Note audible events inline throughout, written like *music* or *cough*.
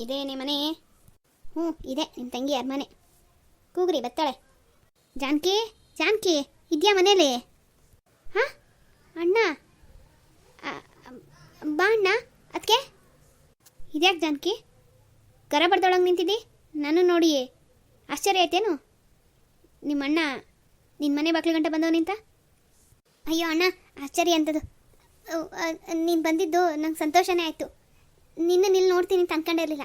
ಇದೇನೇ ಮನೆ? ಹ್ಞೂ, ಇದೆ ನಿಮ್ಮ ತಂಗಿ ಯಾರ ಮನೆ ಕೂಗ್ರಿ, ಬತ್ತಾಳೆ. ಜಾನಕಿ ಜಾನಕಿ, ಇದೆಯಾ ಮನೇಲಿ? ಹಾಂ? ಅಣ್ಣ? ಬಾ ಅಣ್ಣ ಅದಕ್ಕೆ ಇದ್ಯಾಕೆ ಜಾನಕಿ? ಕರ ಬಡ್ದೊಳಗೆ ನಿಂತಿದ್ದಿ? ನಾನು ನೋಡಿ, ಆಶ್ಚರ್ಯ ಆಯ್ತೇನು? ನಿಮ್ಮ ಅಣ್ಣ ನಿನ್ನ ಮನೆ ಬಾಕ್ಲು ಗಂಟೆ ಬಂದವ ನಿಂತ? ಅಯ್ಯೋ ಅಣ್ಣ, ಆಶ್ಚರ್ಯ ಅಂತದು ನೀನು ಬಂದಿದ್ದು ನಂಗೆ ಸಂತೋಷನೇ ಆಯಿತು. ನಿನ್ನ ನಿಲ್ಲಿ ನೋಡ್ತೀನಿ ಅಂತ ಇರಲಿಲ್ಲ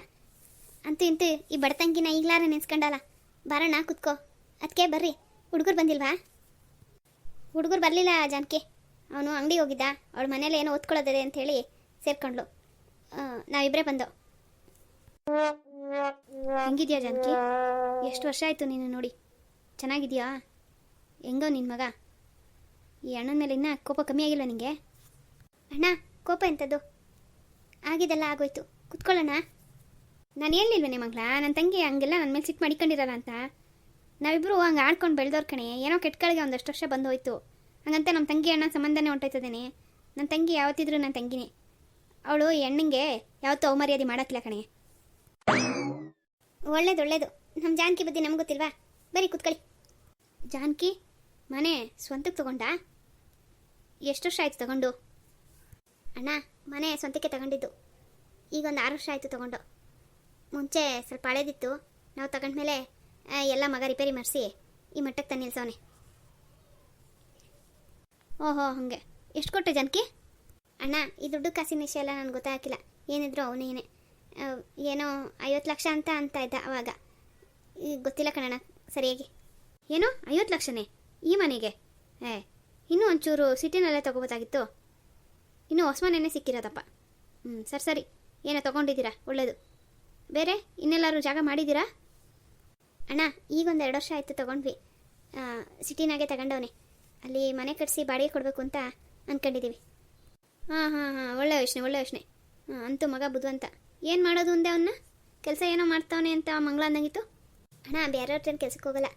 ಅಂತೂ ಇಂತೂ ಈ ಬಡತಂಗಿನ ಈಗಲಾರ ನೆನ್ಸ್ಕೊಂಡಲ್ಲ ಬರೋಣ ಕುತ್ಕೋ. ಅದಕ್ಕೆ ಬರ್ರಿ. ಹುಡುಗರು ಬಂದಿಲ್ವಾ? ಹುಡುಗರು ಬರಲಿಲ್ಲ ಜಾನಕಿ. ಅವನು ಅಂಗಡಿಗೆ ಹೋಗಿದ್ದ. ಅವಳ ಮನೇಲಿ ಏನೋ ಓದ್ಕೊಳ್ಳೋದಿದೆ ಸೇರ್ಕೊಂಡ್ಲು ಆ, ನಾವಿಬ್ಬರೇ ಬಂದೋ. ಹೆಂಗಿದ್ಯಾ ಜಾನಕಿ? ಎಷ್ಟು ವರ್ಷ ಆಯಿತು ನೀನು ನೋಡಿ. ಚೆನ್ನಾಗಿದೆಯಾ? ಹೆಂಗೋ ನಿನ್ನ ಮಗ? ಈ ಅಣ್ಣನ ಮೇಲೆ ಇನ್ನೂ ಕೋಪ ಕಮ್ಮಿ ಆಗಿಲ್ಲ ನಿನಗೆ ಅಣ್ಣ ಕೋಪ ಎಂಥದ್ದು ಆಗಿದೆಲ್ಲ ಆಗೋಯ್ತು. ಕುತ್ಕೊಳ್ಳೋಣ. ನಾನು ಹೇಳಿಲ್ವೇನೆ ಮಗಳ ನನ್ನ ತಂಗಿ ಹಂಗೆಲ್ಲ ನನ್ನ ಮೇಲೆ ಸಿಟ್ಟು ಮಾಡಿಕೊಂಡಿರಲ್ಲ ಅಂತ. ನಾವಿಬ್ಬರು ಹಂಗೆ ಆಡ್ಕೊಂಡು ಬೆಳೆದವ್ರ ಕಣೆ. ಏನೋ ಕೆಟ್ಕಳಿಗೆ ಒಂದಷ್ಟು ವರ್ಷ ಬಂದು ಹೋಯ್ತು ಹಂಗಂತ ನಮ್ಮ ತಂಗಿ ಅಣ್ಣ ಸಂಬಂಧನೇ ಹೊಂಟೋಯ್ತದೇನೆ. ನನ್ನ ತಂಗಿ ಯಾವತ್ತಿದ್ರು ನನ್ನ ತಂಗಿನೇ. ಅವಳು ಹೆಣ್ಣಿಗೆ ಯಾವತ್ತೂ ಅವಮರ್ಯಾದೆ ಮಾಡಕ್ಕಿಲ್ಲ ಕಣೆ. ಒಳ್ಳೇದು ಒಳ್ಳೇದು. ನಮ್ಮ ಜಾನಕಿ ಬಗ್ಗೆ ನಮ್ಗೆ ಗೊತ್ತಿಲ್ವಾ? ಬರೀ ಕುತ್ಕೊಳ್ಳಿ. ಜಾನಕಿ, ಮನೆ ಸ್ವಂತಕ್ಕೆ ತಗೊಂಡಾ? ಎಷ್ಟು ವರ್ಷ ಆಯ್ತು ತಗೊಂಡು? ಅಣ್ಣ, ಮನೆ ಸ್ವಂತಕ್ಕೆ ತಗೊಂಡಿದ್ದು. ಈಗ ಒಂದು ಆರು ವರ್ಷ ಆಯಿತು ತಗೊಂಡು. ಮುಂಚೆ ಸ್ವಲ್ಪ ಹಳೇದಿತ್ತು. ನಾವು ತಗೊಂಡ್ಮೇಲೆ ಎಲ್ಲ ಮಗ ರಿಪೇರಿ ಮಾಡಿಸಿ, ಈ ಮಟ್ಟಕ್ಕೆ ತಂದು ನಿಲ್ಸವನೆ. ಓಹೋ, ಹಾಗೆ. ಎಷ್ಟು ಕೊಟ್ಟೆ ಜನಕ್ಕೆ ಅಣ್ಣ, ಈ ದುಡ್ಡು ಕಾಸಿನ ವಿಷಯ ಎಲ್ಲ ನನಗೆ ಗೊತ್ತಾಗಿಲ್ಲ ಏನಿದ್ರು ಅವನೇನೆ ಏನೋ. ಐವತ್ತು ಲಕ್ಷ ಅಂತ ಅಂತ ಇದ್ದ ಅವಾಗ. ಈಗ ಗೊತ್ತಿಲ್ಲ ಕಣಣ್ಣ, ಸರಿಯಾಗಿ. ಏನೋ ಐವತ್ತು ಲಕ್ಷನೇ? ಈ ಮನೆಗೆ? ಏ, ಇನ್ನೂ ಒಂಚೂರು ಸಿಟಿನಲ್ಲೇ ತೊಗೋಬೋದಾಗಿತ್ತು. ಇನ್ನೂ ಹೊಸ ಸಿಕ್ಕಿರೋದಪ್ಪ. ಹ್ಞೂ ಸರಿ ಸರಿ. ಏನೋ ತೊಗೊಂಡಿದ್ದೀರಾ? ಒಳ್ಳೇದು. ಬೇರೆ? ಇನ್ನೆಲ್ಲರೂ ಜಾಗ ಮಾಡಿದ್ದೀರಾ? ಅಣ್ಣ ಈಗ ಒಂದು ಎರಡು ವರ್ಷ ಆಯಿತು ತೊಗೊಂಡ್ವಿ. ಸಿಟಿನಾಗೆ ತಗೊಂಡವನೆ. ಅಲ್ಲಿ ಮನೆ ಕಟ್ಟಿಸಿ ಬಾಡಿಗೆ ಕೊಡಬೇಕು ಅಂತ ಅಂದ್ಕೊಂಡಿದ್ದೀವಿ ಹಾಂ ಹಾಂ ಹಾಂ, ಒಳ್ಳೆ ಯೋಚನೆ ಒಳ್ಳೆ ಯೋಚನೆ. ಹಾಂ, ಅಂತೂ ಮಗ ಬುದ್ಧವಂತ ಏನು ಮಾಡೋದು ಒಂದೇ ಅವನ್ನ ಕೆಲಸ ಏನೋ ಮಾಡ್ತಾವನೆ ಅಂತ ಮಂಗಳ ಅಂದಂಗಿತ್ತು? ಅಣ್ಣ, ಬೇರೆಯವ್ರ ಕೆಲ್ಸಕ್ಕೆ ಹೋಗಲ್ಲ.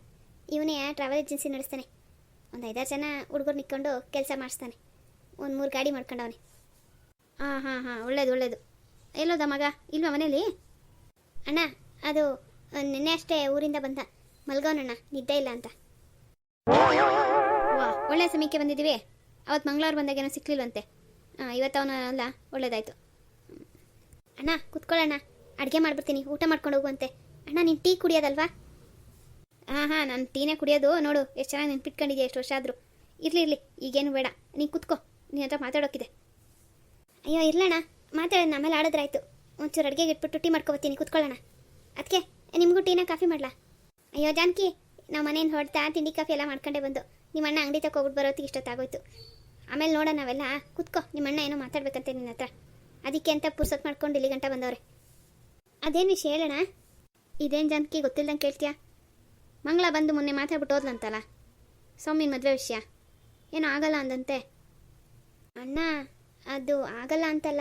ಇವನೇ ಟ್ರಾವೆಲ್ ಏಜೆನ್ಸಿ ನಡೆಸ್ತಾನೆ. ಒಂದು ಐದಾರು ಜನ ಹುಡುಗರು ನಿಕ್ಕೊಂಡು ಕೆಲಸ ಮಾಡಿಸ್ತಾನೆ. ಒಂದು ಮೂರು ಗಾಡಿ ಮಾಡ್ಕೊಂಡವನೆ. ಹಾಂ ಹಾಂ ಹಾಂ, ಒಳ್ಳೇದು ಒಳ್ಳೇದು. ಎಲ್ಲೋದ ಮಗ? ಇಲ್ವಾ ಮನೇಲಿ? ಅಣ್ಣ, ಅದು ನಿನ್ನೆ ಅಷ್ಟೇ ಊರಿಂದ ಬಂದ. ಮಲ್ಗವನಣ್ಣ ನಿದ್ದೆ ಇಲ್ಲ ಅಂತ. ವಾ ಒಳ್ಳೆ ಸಮಯಕ್ಕೆ ಬಂದಿದ್ದೀವಿ. ಅವತ್ತು ಮಂಗಳವಾರ ಬಂದಾಗ ಏನೋ ಸಿಕ್ಲಿಲ್ವಂತೆ. ಹಾಂ ಇವತ್ತು ಅವನ ಅಲ್ಲ, ಒಳ್ಳೇದಾಯ್ತು. ಅಣ್ಣ, ಕುತ್ಕೊಳ್ಳೋಣ. ಅಡುಗೆ ಮಾಡ್ಬಿಡ್ತೀನಿ, ಊಟ ಮಾಡ್ಕೊಂಡು ಹೋಗುವಂತೆ. ಅಣ್ಣ, ನೀನು ಟೀ ಕುಡಿಯೋದಲ್ವಾ? ಹಾಂ ಹಾಂ, ನಾನು ಟೀನೇ ಕುಡಿಯೋದು. ನೋಡು, ಎಷ್ಟು ಚೆನ್ನಾಗಿ ನೆನ್ಪಿಟ್ಕೊಂಡಿದ್ಯಾ, ಎಷ್ಟು ವರ್ಷ ಆದರೂ. ಇರಲಿ ಇರಲಿ, ಈಗೇನು ಬೇಡ. ನೀನು ಕುತ್ಕೋ. ನಿನ್ನ ಹತ್ರ ಮಾತಾಡೋಕ್ಕಿದೆ ಅಯ್ಯೋ, ಇರ್ಲಣ್ಣ. ಮಾತಾಡೋಣ ಆಮೇಲೆ ಆಡಿದ್ರಾಯ್ತು. ಒಂಚೂರು ಅಡುಗೆಗೆ ಇಟ್ಬಿಟ್ಟು ಟೀ ಮಾಡ್ಕೊಬತ್ತೀನಿ, ಕುತ್ಕೊಳ್ಳೋಣ. ಅದಕ್ಕೆ ನಿಮಗೂ ಟೀನ ಕಾಫಿ ಮಾಡಲಾ? ಅಯ್ಯೋ, ಜಾನಕಿ, ನಾವು ಮನೇನ ಹೊಡ್ತಾ ತಿಂಡಿ ಕಾಫಿ ಎಲ್ಲ ಮಾಡ್ಕೊಂಡೆ ಬಂದು. ನಿಮ್ಮ ಅಣ್ಣ ಅಂಗಡಿ ತಕ ಹೋಗ್ಬಿಟ್ಟು ಬರೋತ್ತಿಗೆ ಇಷ್ಟೊತ್ತಾಗೋಯ್ತು. ಆಮೇಲೆ ನೋಡೋಣ ನಾವೆಲ್ಲ, ಕುತ್ಕೋ. ನಿಮ್ಮ ಅಣ್ಣ ಏನೋ ಮಾತಾಡ್ಬೇಕಂತೆ ನಿನ್ನ ಹತ್ರ. ಅದಕ್ಕೆ ಅಂತ ಪುರ್ಸೊತ್ತು ಮಾಡ್ಕೊಂಡು ಇಲ್ಲಿ ಗಂಟ ಬಂದವ್ರೆ. ಅದೇನು ವಿಷಯ ಹೇಳೋಣ? ಇದೇನು ಜಾನಕಿ, ಗೊತ್ತಿಲ್ದಂಗೆ ಕೇಳ್ತೀಯಾ? ಮಂಗಳ ಬಂದು ಮೊನ್ನೆ ಮಾತಾಡ್ಬಿಟ್ಟು ಹೋದ್ಲಂತಲ್ಲ? ಸೌಮ್ಯನ ಮದುವೆ ವಿಷಯ. ಏನೋ ಆಗಲ್ಲ ಅಂದಂತೆ. ಅಣ್ಣ, ಅದು ಆಗಲ್ಲ ಅಂತಲ್ಲ.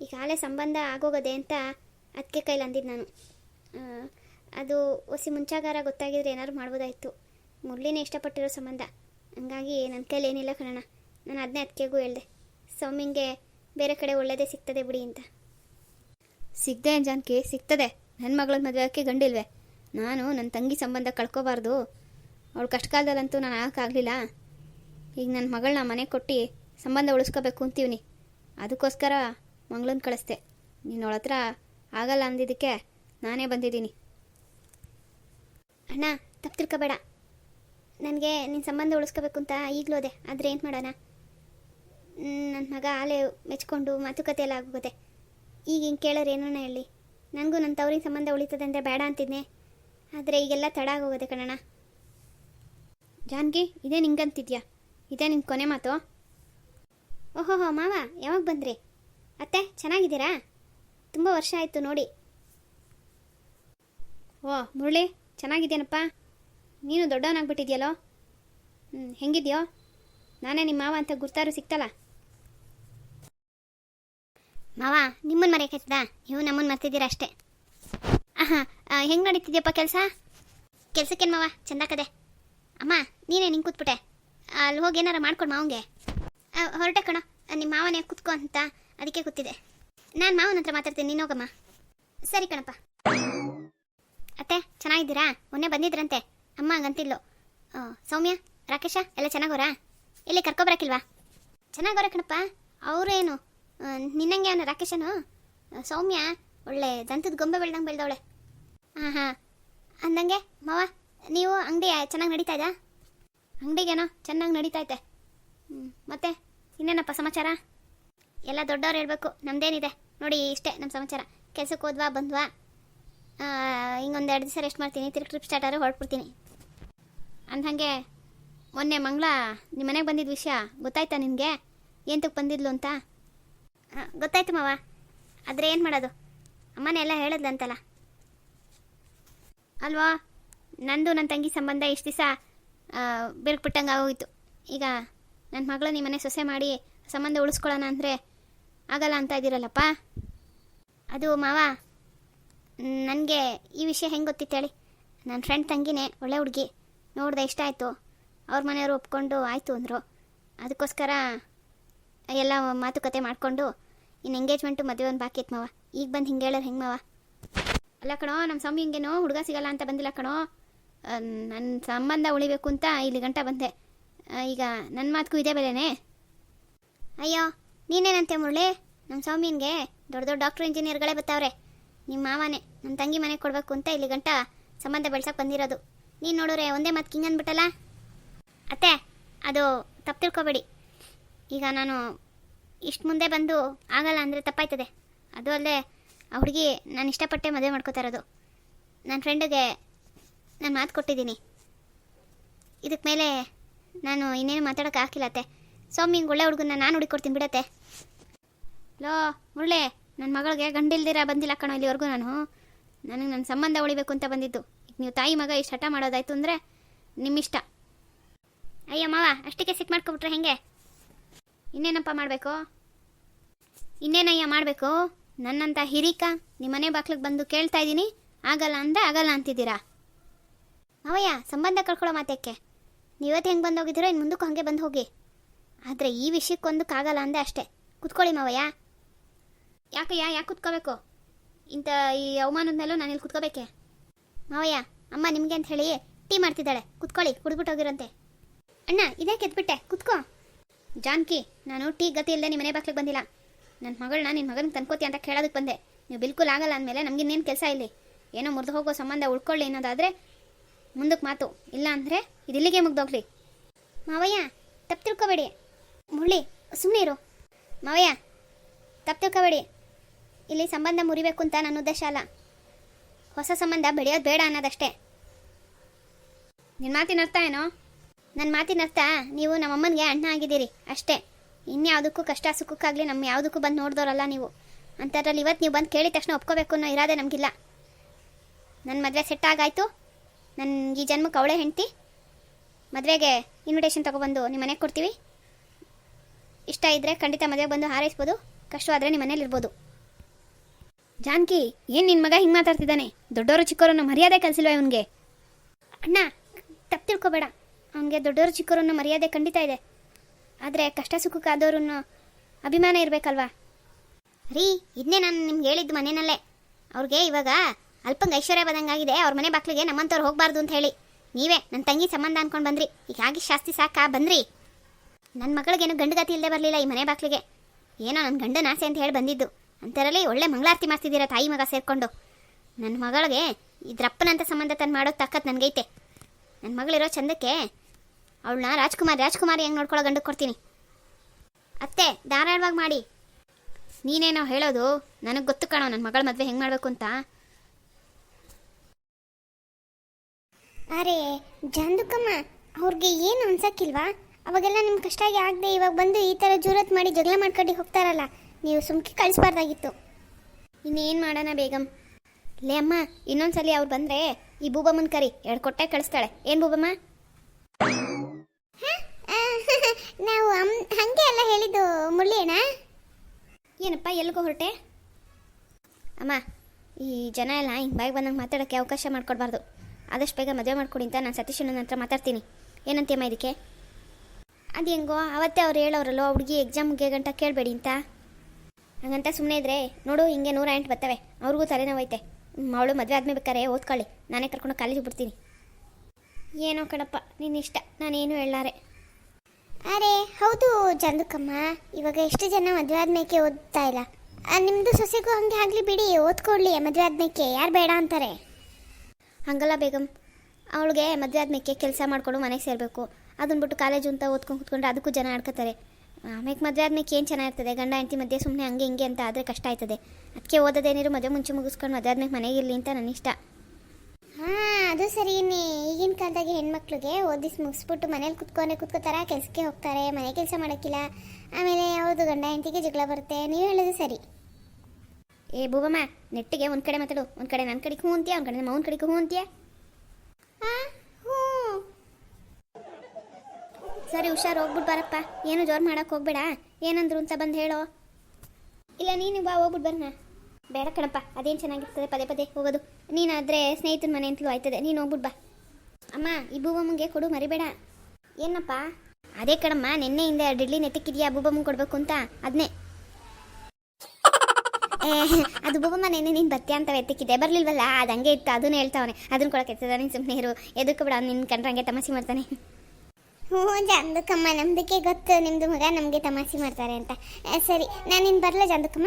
ಈಗಾಗಲೇ ಸಂಬಂಧ ಆಗೋಗದೆ ಅಂತ ಅದಕ್ಕೆ ಕೈಲಿ ಅಂದಿದ್ದು ನಾನು. ಅದು ಒಸಿ ಮುಂಚಾಗಾರ ಗೊತ್ತಾಗಿದ್ರೆ ಏನಾದ್ರು ಮಾಡ್ಬೋದಾಯಿತು. ಮುರಳಿನೇ ಇಷ್ಟಪಟ್ಟಿರೋ ಸಂಬಂಧ. ಹಂಗಾಗಿ ನನ್ನ ಕೈಲಿ ಏನಿಲ್ಲ ಕಣಣ್ಣ. ನಾನು ಅದನ್ನೇ ಅದಕ್ಕೆಗೂ ಹೇಳ್ದೆ. ಸೌಮ್ಯಂಗೆ ಬೇರೆ ಕಡೆ ಒಳ್ಳೇದೇ ಸಿಗ್ತದೆ ಬಿಡಿ ಅಂತ. ಸಿಗ್ದೆ ಜಾನಕಿ, ಸಿಗ್ತದೆ. ನನ್ನ ಮಗಳ ಆಕೆ ಗಂಡಿಲ್ವೇ. ನಾನು ನನ್ನ ತಂಗಿ ಸಂಬಂಧ ಕಳ್ಕೋಬಾರ್ದು. ಅವಳು ಕಷ್ಟ ಕಾಲದಲ್ಲಂತೂ ನಾನು ಆಗಕ್ಕಾಗಲಿಲ್ಲ. ಈಗ ನನ್ನ ಮಗಳನ್ನ ಮನೆ ಕೊಟ್ಟು ಸಂಬಂಧ ಉಳಿಸ್ಕೋಬೇಕು ಅಂತೀವ್ನಿ. ಅದಕ್ಕೋಸ್ಕರ ಮಂಗ್ಳನ್ನ ಕಳಿಸ್ದೆ. ನೀನು ಹತ್ರ ಆಗಲ್ಲ ಅಂದಿದ್ದಕ್ಕೆ ನಾನೇ ಬಂದಿದ್ದೀನಿ. ಅಣ್ಣ, ತಪ್ಪು ತಿಳ್ಕೊಬೇಡ. ನನಗೆ ನಿನ್ನ ಸಂಬಂಧ ಉಳಿಸ್ಕೋಬೇಕು ಅಂತ ಈಗಲೂ ಅದೇ ಆದರೆ ಏನು ಮಾಡೋಣ? ನನ್ನ ಮಗ ಆಲೆ ಮೆಚ್ಕೊಂಡು ಮಾತುಕತೆ ಎಲ್ಲ ಆಗೋಗುತ್ತೆ ಈಗ ಹಿಂಗೆ ಕೇಳೋರು ಏನೋಣ ಹೇಳಿ? ನನಗೂ ನನ್ನ ತವರಿನ ಸಂಬಂಧ ಉಳಿತದೆ ಅಂದರೆ ಬೇಡ ಅಂತಿದ್ದೆ ಆದರೆ ಈಗೆಲ್ಲ ತಡ ಆಗೋಗುತ್ತೆ ಕಣಣ್ಣ. ಜಾನ್ಗಿ ಇದೇ ನಿಂಗಂತಿದ್ಯಾ ಇದೇ ನಿನ್ನ ಕೊನೆ ಮಾತು? ಓಹೋಹೋ, ಮಾವ, ಯಾವಾಗ ಬಂದ್ರಿ? ಅತ್ತೆ, ಚೆನ್ನಾಗಿದ್ದೀರಾ? ತುಂಬ ವರ್ಷ ಆಯಿತು ನೋಡಿ. ಓ, ಮುರಳಿ, ಚೆನ್ನಾಗಿದ್ದೇನಪ್ಪ? ನೀನು ದೊಡ್ಡವನಾಗ್ಬಿಟ್ಟಿದ್ಯಲ್ಲೋ? ಹ್ಞೂ ಹೆಂಗಿದ್ಯೋ? ನಾನೇ ನಿಮ್ಮ ಮಾವ ಅಂತ ಗುರ್ತಾರು ಸಿಕ್ತಲ್ಲ? ಮಾವ ನಿಮ್ಮನ್ನು ಮರೆಯಕ್ಕಾಯ್ತದ ನೀವು ನಮ್ಮನ್ನು ಮರ್ತಿದ್ದೀರಾ ಅಷ್ಟೇ. ಆಹಾ ಹೆಂಗೆ ನಡೀತಿದ್ಯಪ್ಪ ಕೆಲಸ? ಕೆಲಸಕ್ಕೇನು ಮಾವ? ಚೆಂದಾಕದೆ ಅಮ್ಮ, ನೀನೇ ನಿಂಗೆ ಕೂತ್ಬಿಟ್ಟೆ. ಅಲ್ಲಿ ಹೋಗಿ ಏನಾರು ಮಾಡ್ಕೊಂಡು ಮಾವಂಗೆ. ಹೊರಟೆ ಕಣ. ನಿಮ್ಮ ಮಾವನೇ ಕೂತ್ಕೋ ಅಂತ ಅದಕ್ಕೆ ಕೂತಿದೆ. ನಾನು ಮಾವನ ಹತ್ರ ಮಾತಾಡ್ತೀನಿ, ನೀನು ಹೋಗಮ್ಮ. ಸರಿ ಕಣಪ್ಪ. ಅತ್ತೆ, ಚೆನ್ನಾಗಿದ್ದೀರಾ? ಮೊನ್ನೆ ಬಂದಿದ್ರಂತೆ. ಅಮ್ಮ ಹಂಗಂತಿಲ್ಲೋ ಸೌಮ್ಯ, ರಾಕೇಶ, ಎಲ್ಲ ಚೆನ್ನಾಗೋರಾ? ಇಲ್ಲಿ ಕರ್ಕೊಬರಕ್ಕಿಲ್ವಾ ಚೆನ್ನಾಗೋರ ಕಣಪ್ಪ? ಅವರೇನು? ನಿನ್ನಂಗೆ ಅವನು ರಾಕೇಶನು? ಸೌಮ್ಯ, ಒಳ್ಳೆ ದಂತದ ಗೊಂಬೆ ಬೆಳ್ದಂಗೆ ಬೆಳೆದವಳೆ. ಹಾಂ ಹಾಂ. ಅಂದಂಗೆ, ಮಾವ, ನೀವು ಅಂಗಡಿ ಚೆನ್ನಾಗಿ ನಡೀತಾ ಇದ್ದ ಅಂಗಡಿಗೇನೋ ಚೆನ್ನಾಗಿ ನಡೀತೈತೆ ಹ್ಞೂ ಮತ್ತೆ? ಇನ್ನೇನಪ್ಪ ಸಮಾಚಾರ? ಎಲ್ಲ ದೊಡ್ಡವ್ರು ಹೇಳಬೇಕು, ನಮ್ದೇನಿದೆ. ನೋಡಿ, ಇಷ್ಟೇ ನಮ್ಮ ಸಮಾಚಾರ. ಕೆಲ್ಸಕ್ಕೆ ಹೋದ್ವಾ, ಬಂದ್ವಾ? ಹಿಂಗೊಂದು ಎರಡು ದಿವಸ ರೆಸ್ಟ್ ಮಾಡ್ತೀನಿ, ತಿರ್ಗಿ ಟ್ರಿಪ್ ಸ್ಟಾರ್ಟ್ ಆದರೆ ಹೊರಟ್ಬಿಡ್ತೀನಿ. ಅಂದಂಗೆ ಮೊನ್ನೆ ಮಂಗಳ ನಿಮ್ಮ ಮನೆಗೆ ಬಂದಿದ್ದ ವಿಷಯ ಗೊತ್ತಾಯ್ತಾ ನಿನಗೆ ಎಂತಕ್ಕೆ ಬಂದಿದ್ಲು ಅಂತ? ಗೊತ್ತಾಯ್ತು ಮಾವ. ಆದರೆ ಏನು ಮಾಡೋದು? ಅಮ್ಮನೇ ಎಲ್ಲ ಹೇಳಿದ್ಲಂತಲ್ಲ. ಅಲ್ವಾ? ನಂದು ನನ್ನ ತಂಗಿ ಸಂಬಂಧ ಇಷ್ಟು ದಿವಸ ಬಿರುಕ್ಬಿಟ್ಟಂಗೆ ಆಗೋಯ್ತು. ಈಗ ನನ್ನ ಮಗಳ ನಿಮ್ಮ ಮನೆ ಸೊಸೆ ಮಾಡಿ ಸಂಬಂಧ ಉಳಿಸ್ಕೊಳ್ಳೋಣ ಅಂದರೆ ಆಗಲ್ಲ ಅಂತ ಇದ್ದೀರಲ್ಲಪ್ಪ? ಅದು ಮಾವ, ನನಗೆ ಈ ವಿಷಯ ಹೆಂಗೆ ಗೊತ್ತಿತ್ತು ಹೇಳಿ. ನನ್ನ ಫ್ರೆಂಡ್ ತಂಗಿನೇ ಒಳ್ಳೆ ಹುಡುಗಿ, ನೋಡಿದೆ ಇಷ್ಟ ಆಯಿತು. ಅವ್ರ ಮನೆಯವರು ಒಪ್ಕೊಂಡು ಆಯಿತು ಅಂದರು. ಅದಕ್ಕೋಸ್ಕರ ಎಲ್ಲ ಮಾತುಕತೆ ಮಾಡಿಕೊಂಡು ಇನ್ನು ಎಂಗೇಜ್ಮೆಂಟು ಮದುವೆ ಒಂದು ಬಾಕಿ ಇತ್ತು ಮಾವ. ಈಗ ಬಂದು ಹಿಂಗೆ ಹೇಳೋರು ಹೆಂಗೆ ಮಾವ? ಅಲ್ಲ ಕಣೋ ನಮ್ಮ ಸ್ವಾಮಿ ಹಿಂಗೇನೋ ಹುಡುಗ ಸಿಗಲ್ಲ ಅಂತ ಬಂದಿಲ್ಲ ಕಣೋ. ನನ್ನ ಸಂಬಂಧ ಉಳಿಬೇಕು ಅಂತ ಇಲ್ಲಿ ಗಂಟ ಬಂದೆ. ಈಗ ನನ್ನ ಮಾತುಗೂ ಇದೇ ಬೆಲೆನೇ. ಅಯ್ಯೋ, ನೀನೇನಂತೆ ಮುರಳಿ? ನಮ್ಮ ಸ್ವಾಮಿನ್ಗೆ ದೊಡ್ಡ ದೊಡ್ಡ ಡಾಕ್ಟ್ರ್ ಇಂಜಿನಿಯರ್ಗಳೇ ಬರ್ತಾವ್ರೆ ನಿಮ್ಮ ಮಾವನೇ ನನ್ನ ತಂಗಿ ಮನೆಗೆ ಕೊಡಬೇಕು ಅಂತ ಇಲ್ಲಿ ಗಂಟ ಸಂಬಂಧ ಬೆಳ್ಸಕ್ಕೆ ಬಂದಿರೋದು. ನೀನು ನೋಡಿದ್ರೆ ಒಂದೇ ಮಾತು ಕಿಂಗ್ ಅಂದ್ಬಿಟ್ಟಲ್ಲ ಅತ್ತೆ, ಅದು ತಪ್ಪು ತಿಳ್ಕೊಬೇಡಿ. ಈಗ ನಾನು ಇಷ್ಟು ಮುಂದೆ ಬಂದು ಆಗಲ್ಲ ಅಂದರೆ ತಪ್ಪಾಯ್ತದೆ. ಅದು ಅಲ್ಲದೆ ಆ ಹುಡುಗಿ ನಾನು ಇಷ್ಟಪಟ್ಟೆ ಮದುವೆ ಮಾಡ್ಕೋತಾ ಇರೋದು. ನನ್ನ ಫ್ರೆಂಡಿಗೆ ನಾನು ಮಾತು ಕೊಟ್ಟಿದ್ದೀನಿ. ಇದಕ್ಕೆ ಮೇಲೆ ನಾನು ಇನ್ನೇನು ಮಾತಾಡೋಕೆ ಹಾಕಿಲ್ಲ, ಅತ್ತೆ. ಸೌಮ್ಯ ಹಿಂಗೆ ಒಳ್ಳೆ ಹುಡುಗನ ನಾನು ಹುಡುಕೊಡ್ತೀನಿ, ಬಿಡತ್ತೆ. ಲೋ, ಮುರಳೆ ನನ್ನ ಮಗಳಿಗೆ ಗಂಡಿಲ್ದಿರ ಬಂದಿಲ್ಲ ಕಣೋ ಇಲ್ಲಿವರೆಗೂ ನಾನು. ನನಗೆ ನನ್ನ ಸಂಬಂಧ ಉಳಿಬೇಕು ಅಂತ ಬಂದಿದ್ದು. ಈಗ ನೀವು ತಾಯಿ ಮಗ ಇಷ್ಟು ಹಠ ಮಾಡೋದಾಯ್ತು ಅಂದರೆ ನಿಮ್ಮಿಷ್ಟ. ಅಯ್ಯ ಮಾವ, ಅಷ್ಟಕ್ಕೆ ಸಿಟ್ಟು ಮಾಡ್ಕೊಬಿಟ್ರೆ ಹೆಂಗೆ? ಇನ್ನೇನಪ್ಪ ಮಾಡಬೇಕು? ಇನ್ನೇನಯ್ಯ ಮಾಡಬೇಕು? ನನ್ನಂಥ ಹಿರಿಕ ನಿಮ್ಮ ಮನೆ ಬಾಗ್ಲಿಗೆ ಬಂದು ಕೇಳ್ತಾ ಇದ್ದೀನಿ. ಆಗಲ್ಲ ಅಂದರೆ ಆಗಲ್ಲ ಅಂತಿದ್ದೀರಾ? ಮಾವಯ್ಯ, ಸಂಬಂಧ ಕಳ್ಕೊಳ್ಳೋ ಮಾತಕ್ಕೆ ನೀವತ್ತು ಹೆಂಗೆ ಬಂದು ಹೋಗಿದ್ದೀರೋ ಇನ್ನು ಮುಂದಕ್ಕೂ ಹಾಗೆ ಬಂದು ಹೋಗಿ. ಆದರೆ ಈ ವಿಷಯಕ್ಕೊಂದಕ್ಕಾಗಲ್ಲ ಅಂದೆ ಅಷ್ಟೇ. ಕುತ್ಕೊಳ್ಳಿ ಮಾವಯ್ಯ. ಯಾಕಯ್ಯ, ಯಾಕೆ ಕುತ್ಕೋಬೇಕು? ಇಂಥ ಈ ಅವಮಾನದ ನಾನು ಇಲ್ಲಿ ಕುತ್ಕೋಬೇಕೆ? ಮಾವಯ್ಯ, ಅಮ್ಮ ನಿಮಗೆ ಅಂತ ಹೇಳಿ ಟೀ ಮಾಡ್ತಿದ್ದಾಳೆ. ಕುತ್ಕೊಳ್ಳಿ, ಕುಡಿದ್ಬಿಟ್ಟು ಹೋಗಿರಂತೆ. ಅಣ್ಣ, ಇದೇ ಕೆತ್ಬಿಟ್ಟೆ. ಕುತ್ಕೋ. ಜಾನ್ಕಿ, ನಾನು ಟೀ ಗತಿ ಇಲ್ಲದೆ ನಿಮ್ಮ ಮನೆ ಬಾಕ್ಲಿಗೆ ಬಂದಿಲ್ಲ. ನನ್ನ ಮಗಳನ್ನ ನಿನ್ನ ಮಗನಿಗೆ ತನ್ಕೋತಿ ಅಂತ ಕೇಳೋದಕ್ಕೆ ಬಂದೆ. ನೀವು ಬಿಲ್ಕುಲ್ ಆಗಲ್ಲ ಅಂದಮೇಲೆ ನಮಗಿನ್ನೇನು ಕೆಲಸ ಇಲ್ಲಿ? ಏನೋ ಮುರಿದು ಹೋಗೋ ಸಂಬಂಧ ಉಳ್ಕೊಳ್ಳಿ ಅನ್ನೋದಾದರೆ ಮುಂದಕ್ಕೆ ಮಾತು. ಇಲ್ಲ ಅಂದರೆ ಇದಿಲ್ಲಿಗೆ ಮುಗ್ದೋಗ್ಲಿ. ಮಾವಯ್ಯ, ತಪ್ಪು ತಿಳ್ಕೊಬೇಡಿ. ಮುಳ್ಳಿ ಸುಮ್ಮನೆ ಇರು. ಮಾವಯ್ಯ, ತಪ್ಪು ತಿಳ್ಕೊಬೇಡಿ. ಇಲ್ಲಿ ಸಂಬಂಧ ಮುರಿಬೇಕು ಅಂತ ನನ್ನ ಉದ್ದೇಶ ಅಲ್ಲ. ಹೊಸ ಸಂಬಂಧ ಬೆಳೆಯೋದು ಬೇಡ ಅನ್ನೋದಷ್ಟೇ. ನಿನ್ನ ಮಾತಿನ ಅರ್ಥ ಏನೋ? ನನ್ನ ಮಾತಿನ ಅರ್ಥ ನೀವು ನಮ್ಮಮ್ಮನಿಗೆ ಅಣ್ಣ ಆಗಿದ್ದೀರಿ, ಅಷ್ಟೇ. ಇನ್ಯಾವುದಕ್ಕೂ ಕಷ್ಟ ಸುಖಕ್ಕಾಗಲಿ ನಮ್ಮ ಯಾವುದಕ್ಕೂ ಬಂದು ನೋಡಿದವರಲ್ಲ ನೀವು. ಅಂಥದ್ರಲ್ಲಿ ಇವತ್ತು ನೀವು ಬಂದು ಕೇಳಿದ ತಕ್ಷಣ ಒಪ್ಕೋಬೇಕು ಅನ್ನೋ ಇರಾದೆ ನಮಗಿಲ್ಲ. ನನ್ನ ಮದುವೆ ಸೆಟ್ ಆಗಾಯ್ತು ನನ್ನ ಈ ಜನ್ಮಕ್ಕೆ ಅವಳೇ ಹೆಂಡ್ತಿ. ಮದುವೆಗೆ ಇನ್ವಿಟೇಷನ್ ತೊಗೊಬಂದು ನಿಮ್ಮ ಮನೆಗೆ ಕೊಡ್ತೀವಿ. ಇಷ್ಟ ಇದ್ದರೆ ಖಂಡಿತ ಮದುವೆಗೆ ಬಂದು ಹಾರೈಸ್ಬೋದು. ಕಷ್ಟವಾದರೆ ನಿಮ್ಮ ಮನೇಲಿ ಇರ್ಬೋದು. ಜಾನ್ಕಿ, ಏನು ನಿನ್ನ ಮಗ ಹಿಂಗೆ ಮಾತಾಡ್ತಿದ್ದಾನೆ? ದೊಡ್ಡವರು ಚಿಕ್ಕವರನ್ನು ಮರ್ಯಾದೆ ಕಲಿಸಿಲ್ವ ಇವನಿಗೆ? ಅಣ್ಣ, ತಪ್ಪು ತಿಳ್ಕೊಬೇಡ. ಅವನಿಗೆ ದೊಡ್ಡವರು ಚಿಕ್ಕವರನ್ನು ಮರ್ಯಾದೆ ಖಂಡಿತ ಇದೆ. ಆದರೆ ಕಷ್ಟ ಸುಖಕ್ಕಾದವ್ರನ್ನು ಅಭಿಮಾನ ಇರಬೇಕಲ್ವಾ? ರೀ ಇದನ್ನೇ ನಾನು ನಿಮ್ಗೆ ಹೇಳಿದ್ದು ಮನೆಯಲ್ಲೇ ಅವ್ರಿಗೆ ಇವಾಗ ಅಲ್ಪಂಗ ಐಶ್ವರ್ಯ ಬಂದಂಗಾಗಿದೆ. ಅವ್ರ ಮನೆ ಬಾಕ್ಲಿಗೆ ನಮ್ಮಂತವ್ರು ಹೋಗಬಾರ್ದು ಅಂತ ಹೇಳಿ. ನೀವೇ ನನ್ನ ತಂಗಿ ಸಂಬಂಧ ಅನ್ಕೊಂಡು ಬಂದ್ರಿ. ಈಗ ಆಗಿ ಶಾಸ್ತಿ ಸಾಕಾ, ಬಂದ್ರಿ. ನನ್ನ ಮಗಳಿಗೇನು ಗಂಡಗತಿ ಇಲ್ಲದೆ ಬರಲಿಲ್ಲ ಈ ಮನೆ ಬಾಕ್ಲಿಗೆ. ಏನೋ ನನ್ನ ಗಂಡನ ಆಸೆ ಅಂತ ಹೇಳಿ ಬಂದಿದ್ದು. ಅಂಥರಲ್ಲಿ ಒಳ್ಳೆ ಮಂಗಳಾರತಿ ಮಾಡ್ತಿದ್ದೀರ ತಾಯಿ ಮಗ ಸೇರಿಕೊಂಡು. ನನ್ನ ಮಗಳಿಗೆ ಇದ್ರಪ್ಪನಂಥ ಸಂಬಂಧ ತಂದು ಮಾಡೋದು ತಕ್ಕತ್ ನನಗೈತೆ. ನನ್ನ ಮಗಳಿರೋ ಚಂದಕ್ಕೆ ಅವಳನ್ನ ರಾಜ್ಕುಮಾರ್, ರಾಜ್ಕುಮಾರಿ ಹೆಂಗೆ ನೋಡ್ಕೊಳ್ಳೋ ಗಂಡಕ್ಕೆ ಕೊಡ್ತೀನಿ. ಅತ್ತೆ, ಧಾರಾಳವಾಗಿ ಮಾಡಿ. ನೀನೇನೋ ಹೇಳೋದು, ನನಗೆ ಗೊತ್ತು ಕಾಣೋ ನನ್ನ ಮಗಳ ಮದುವೆ ಹೆಂಗೆ ಮಾಡಬೇಕು ಅಂತ. ಅರೆ ಜಂದುಕಮ್ಮ ಅವ್ರಿಗೆ ಏನು ಅನ್ಸಕ್ಕಿಲ್ವಾ? ಅವಾಗೆಲ್ಲ ನಿಮ್ಮ ಕಷ್ಟ ಆಗದೆ ಇವಾಗ ಬಂದು ಈ ಥರ ಜೂರತ್ ಮಾಡಿ ಜಗಳ ಮಾಡ್ಕೊಂಡು ಹೋಗ್ತಾರಲ್ಲ ನೀವು ಸುಮ್ಕಿ ಕಳಿಸ್ಬಾರ್ದಾಗಿತ್ತು. ಇನ್ನೇನು ಮಾಡೋಣ ಬೇಗಂ. ಲೇ ಅಮ್ಮ ಇನ್ನೊಂದ್ಸಲಿ ಅವ್ರು ಬಂದರೆ ಈ ಬೂಬಮ್ಮನ ಕರಿ ಎರಡು ಕೊಟ್ಟೆ ಕಳಿಸ್ತಾಳೆ. ಏನು ಬೂಬಮ್ಮ *laughs* ನಾವು ಹಾಗೆ ಎಲ್ಲ ಹೇಳಿದ್ದು ಮುರಳಿಯಣ್ಣ. ಏನಪ್ಪ ಎಲ್ಲಿಗೋ ಹೊರಟೆ? ಅಮ್ಮ ಈ ಜನ ಎಲ್ಲ ಹಿಂಗೆ ಬಾಯಿಗೆ ಬಂದಂಗೆ ಮಾತಾಡೋಕ್ಕೆ ಅವಕಾಶ ಮಾಡಿಕೊಡ್ಬಾರ್ದು. ಆದಷ್ಟು ಬೇಗ ಮದುವೆ ಮಾಡ್ಕೊಡಿ ಅಂತ ನಾನು ಸತೀಶಣ್ಣನ ಹತ್ರ ಮಾತಾಡ್ತೀನಿ. ಏನಂತೀಯಮ್ಮ ಇದಕ್ಕೆ? ಅದು ಹೆಂಗೋ, ಅವತ್ತೇ ಅವ್ರು ಹೇಳೋರಲ್ಲೋ ಹುಡುಗಿ ಎಕ್ಸಾಮ್ ಮುಗಿಯೋ ಗಂಟ ಕೇಳಬೇಡಿ ಅಂತ. ಹಂಗಂತ ಸುಮ್ಮನೆ ಇದ್ರೆ, ನೋಡು ಹಿಂಗೆ ನೂರ ಎಂಟು ಬರ್ತವೆ, ಅವ್ರಿಗೂ ತಲೆನೋವೈತೆ. ಅವಳು ಮದುವೆ ಆದ್ಮೇಲೆ ಬೇಕಾರೆ ಓದ್ಕೊಳ್ಳಿ, ನಾನೇ ಕರ್ಕೊಂಡು ಕಾಲೇಜಿಗೆ ಬಿಡ್ತೀನಿ. ಏನೋ ಕಣಪ್ಪ ನಿನ್ನ ಇಷ್ಟ ನಾನೇನು ಹೇಳಾರೆ ಅರೆ, ಹೌದು ಚಂದುಕಮ್ಮ, ಇವಾಗ ಎಷ್ಟು ಜನ ಮದುವೆ ಆದ್ಮೇಕೆ ಓದ್ತಾ ಇಲ್ಲ? ನಿಮ್ಮದು ಸೊಸೆಗೂ ಹಂಗೆ ಆಗ್ಲಿ ಬಿಡಿ, ಓದ್ಕೊಳ್ಳಿ, ಮದುವೆ ಆದ್ಮೇಕೆ, ಯಾರು ಬೇಡ ಅಂತಾರೆ? ಹಂಗಲ್ಲ ಬೇಗಂ. ಅವಳಿಗೆ ಮದುವೆ ಆದ್ಮೇಲೆ ಕೆಲಸ ಮಾಡ್ಕೊಂಡು ಮನೆಗೆ ಸೇರಬೇಕು. ಅದನ್ನ ಬಿಟ್ಟು ಕಾಲೇಜು ಅಂತ ಓದ್ಕೊಂಡು ಕೂತ್ಕೊಂಡ್ರೆ ಅದಕ್ಕೂ ಜನ ಆಡ್ಕೋತಾರೆ ಆಮೇಲೆ ಮದುವೆ ಆದ್ಮೇಲೆ ಏನು ಚೆನ್ನಾಗಿರ್ತದೆ ಗಂಡ, ಹೆಂಡತಿ ಮಧ್ಯೆ ಸುಮ್ಮನೆ ಹಂಗೆ ಹಿಂಗೆ ಅಂತ ಆದರೆ ಕಷ್ಟ ಆಯ್ತದೆ. ಅದಕ್ಕೆ ಓದೋದೇನಿರು ಮದುವೆ ಮುಂಚೆ ಮುಗಿಸ್ಕೊಂಡು ಮದುವೆ ಆದ್ಮೇಲೆ ಇರಲಿ ಅಂತ ನನ್ನ ಇಷ್ಟ. ಹಾಂ, ಅದು ಸರಿನೇ ಈಗಿನ ಕಾಲದಾಗೆ ಹೆಣ್ಮಕ್ಳಿಗೆ ಓದಿಸಿ ಮುಗಿಸ್ಬಿಟ್ಟು ಮನೇಲಿ ಕುತ್ಕೊಂಡೆ ಕುತ್ಕೋತಾರ, ಕೆಲಸಕ್ಕೆ ಹೋಗ್ತಾರೆ, ಮನೆ ಕೆಲಸ ಮಾಡೋಕ್ಕಿಲ್ಲ. ಆಮೇಲೆ ಹೌದು ಗಂಡ, ಹೆಂಡತಿಗೆ ಜಗಳ ಬರುತ್ತೆ? ನೀವು ಹೇಳೋದು ಸರಿ. ಏ ಬೂಬಮ್ಮ ನೆಟ್ಟಿಗೆ ಒಂದು ಕಡೆ ಮಾತಾಡು. ಒಂದು ಕಡೆ ನನ್ನ ಕಡೆಗೆ ಹೂ ಅಂತೀಯ, ಒಂದು ಕಡೆ ನಮ್ಮ ಕಡೆ ಕಡೆಗೆ ಹೂ ಅಂತೀಯ? ಸರಿ, ಹುಷಾರು ಹೋಗ್ಬಿಟ್ ಬರಪ್ಪ. ಏನು ಜೋರು ಮಾಡೋಕೆ ಹೋಗ್ಬೇಡ. ಏನಂದ್ರು ಅಂತ ಬಂದು ಹೇಳೋ. ಇಲ್ಲ, ನೀನು ಬಾ, ಹೋಗ್ಬಿಟ್ ಬರ್ನ. ಬೇಡ ಕಣಪ್ಪ, ಅದೇನು ಚೆನ್ನಾಗಿರ್ತದೆ, ಪದೇ ಪದೇ ಹೋಗೋದು. ನೀನಾದರೆ ಸ್ನೇಹಿತನ ಮನೆ ಅಂತಲೂ ಆಯ್ತದೆ. ನೀನು ಹೋಗ್ಬಿಟ್ಟು ಬಾ. ಅಮ್ಮ, ಈ ಬೂಬಮ್ಮಂಗೆ ಕೊಡು, ಮರಿಬೇಡ. ಏನಪ್ಪ? ಅದೇ ಕಣಮ್ಮ, ನಿನ್ನೆಯಿಂದ ಡೆಲ್ಲಿ ನೆತ್ತಿಕ್ಕಿದ್ಯಾ ಬೂಬಮ್ಮಂಗೆ ಕೊಡಬೇಕು ಅಂತ? ಅದನ್ನೇ ಅದು ಬೊಬ್ಬಮ್ಮ ನೆನ್ನೆ ನೀನು ಬತ್ತೆ ಅಂತ ಎತ್ತಿಕ್ಕಿದೆ ಬರ್ಲಿಲ್ವಲ್ಲ? ಅದಂಗೆ ಇತ್ತು. ಅದನ್ನ ಹೇಳ್ತಾವನೆ. ಅದನ್ನ ಕೊಡಕ್ಕೆ ಎತ್ತದ ನೀನು ಸುಮ್ಮನೆ ಇರು. ಎದಕ್ಕೆ ಬಿಡ. ನಿನ್ನ ಕಂಡ್ರೆ ಹಂಗೆ ತಮಾಷೆ ಮಾಡ್ತಾನೆ. ಹ್ಞೂ ಚಂದಕ್ಕಮ್ಮ ನಮ್ದಕ್ಕೆ ಗೊತ್ತು. ನಿಮ್ಮದು ಮಗ ನಮಗೆ ತಮಾಷೆ ಮಾಡ್ತಾರೆ ಅಂತ. ಸರಿ. ನಾನು ನಿನ್ನ ಬರಲ್ಲ ಚಂದಕ್ಕಮ್ಮ